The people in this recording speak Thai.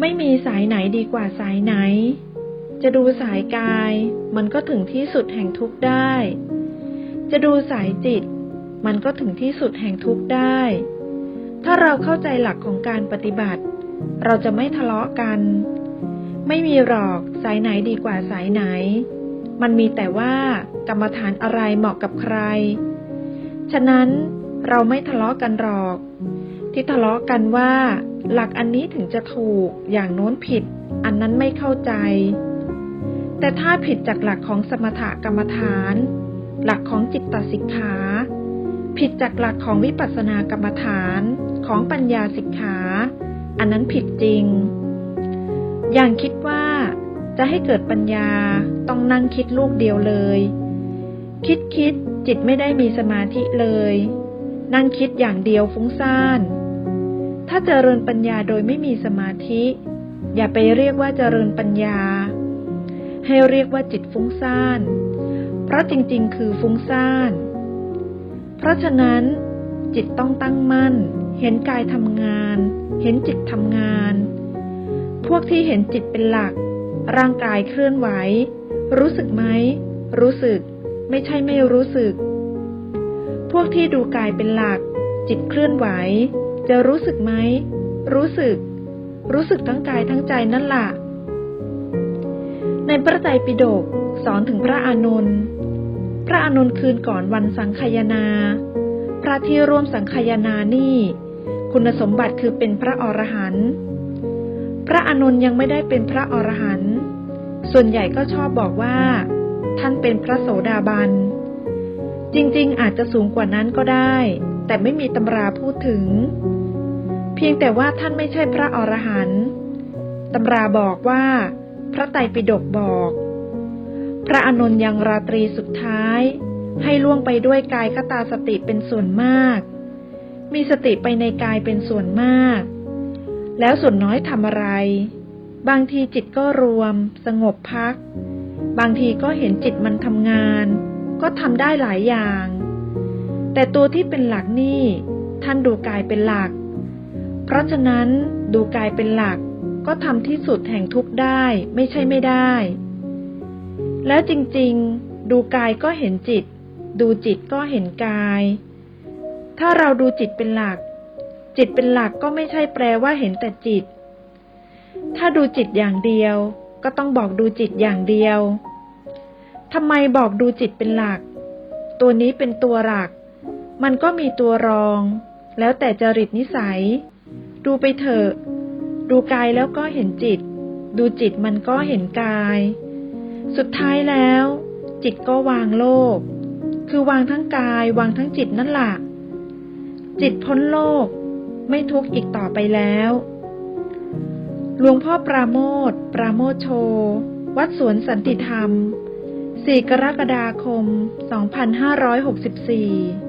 ไม่มีสายไหนดีกว่าสายไหน จะดูสายกาย มันก็ถึงที่สุดแห่งทุกข์ได้ จะดูสายจิต มันก็ถึงที่สุดแห่งทุกข์ได้ ถ้าเราเข้าใจหลักของการปฏิบัติ เราจะไม่ทะเลาะกัน ไม่มีหรอกสายไหนดีกว่าสายไหน มันมีแต่ว่ากรรมฐานอะไรเหมาะกับใคร ฉะนั้นเราไม่ทะเลาะกันหรอก ที่ทะเลาะกันว่า หลักอันนี้ถึงจะถูกอย่างโน้นผิด อันนั้นไม่เข้าใจ แต่ถ้าผิดจากหลักของสมถกรรมฐาน หลักของจิตตสิกขา ผิดจากหลักของวิปัสสนากรรมฐานของปัญญาสิกขา อันนั้นผิดจริง อย่างคิดว่าจะให้เกิดปัญญาต้องนั่งคิดลูกเดียวเลย คิดคิดจิตไม่ได้มีสมาธิเลย นั่งคิดอย่างเดียวฟุ้งซ่าน ถ้าเจริญปัญญาโดยไม่มีสมาธิ อย่าไปเรียกว่าเจริญปัญญา ให้เรียกว่าจิตฟุ้งซ่าน เพราะจริงๆ คือฟุ้งซ่าน เพราะฉะนั้น จิตต้องตั้งมั่น เห็นกายทำงาน เห็นจิตทำงาน พวกที่เห็นจิตเป็นหลัก ร่างกายเคลื่อนไหว รู้สึกไหม รู้สึก ไม่ใช่ไม่รู้สึก พวกที่ดูกายเป็นหลัก จิตเคลื่อนไหว จะรู้สึกไหม รู้สึก รู้สึกทั้งกายทั้งใจนั่นล่ะ ในพระไตรปิฎกสอนถึงพระอานนท์ พระอานนท์คืนก่อนวันสังคายนา พระที่ร่วมสังคายนานี่ คุณสมบัติคือเป็นพระอรหันต์ พระอานนท์ยังไม่ได้เป็นพระอรหันต์ ส่วนใหญ่ก็ชอบบอกว่า ท่านเป็นพระโสดาบัน จริงๆ อาจจะสูงกว่านั้นก็ได้ แต่ไม่มีตำราพูดถึง เพียงแต่ว่าท่านไม่ใช่พระอรหันต์ตำราบอกว่า พระไตรปิฎกบอก พระอนนท์ยังราตรีสุดท้าย ให้ล่วงไปด้วยกายคตาสติเป็นส่วนมาก มีสติไปในกายเป็นส่วนมาก แล้วส่วนน้อยทำอะไร บางทีจิตก็รวม สงบพัก บางทีก็เห็นจิตมันทำงาน ก็ทำได้หลายอย่าง แต่ตัวที่เป็นหลักนี่ท่านดูกายเป็นหลัก เพราะฉะนั้นดูกายเป็นหลักก็ทำที่สุดแห่งทุกได้ไม่ใช่ไม่ได้ แล้วจริงๆ ดูกายก็เห็นจิต ดูจิตก็เห็นกาย ถ้าเราดูจิตเป็นหลัก จิตเป็นหลักก็ไม่ใช่แปลว่าเห็นแต่จิต ถ้าดูจิตอย่างเดียว ก็ต้องบอกดูจิตอย่างเดียวทำไมบอกดูจิตเป็นหลัก ตัวนี้เป็นตัวหลัก มันก็มีตัวรอง แล้วแต่จริตนิสัย ดูไปเถอะ ดูกายแล้วก็เห็นจิต ดูจิตมันก็เห็นกาย สุดท้ายแล้ว จิตก็วางโลก คือวางทั้งกายวางทั้งจิตนั่นแหละจิตพ้นโลก ไม่ทุกข์อีกต่อไปแล้วหลวงพ่อปราโมท ปราโมทโช วัดสวนสันติธรรม 4 กรกฎาคม 2564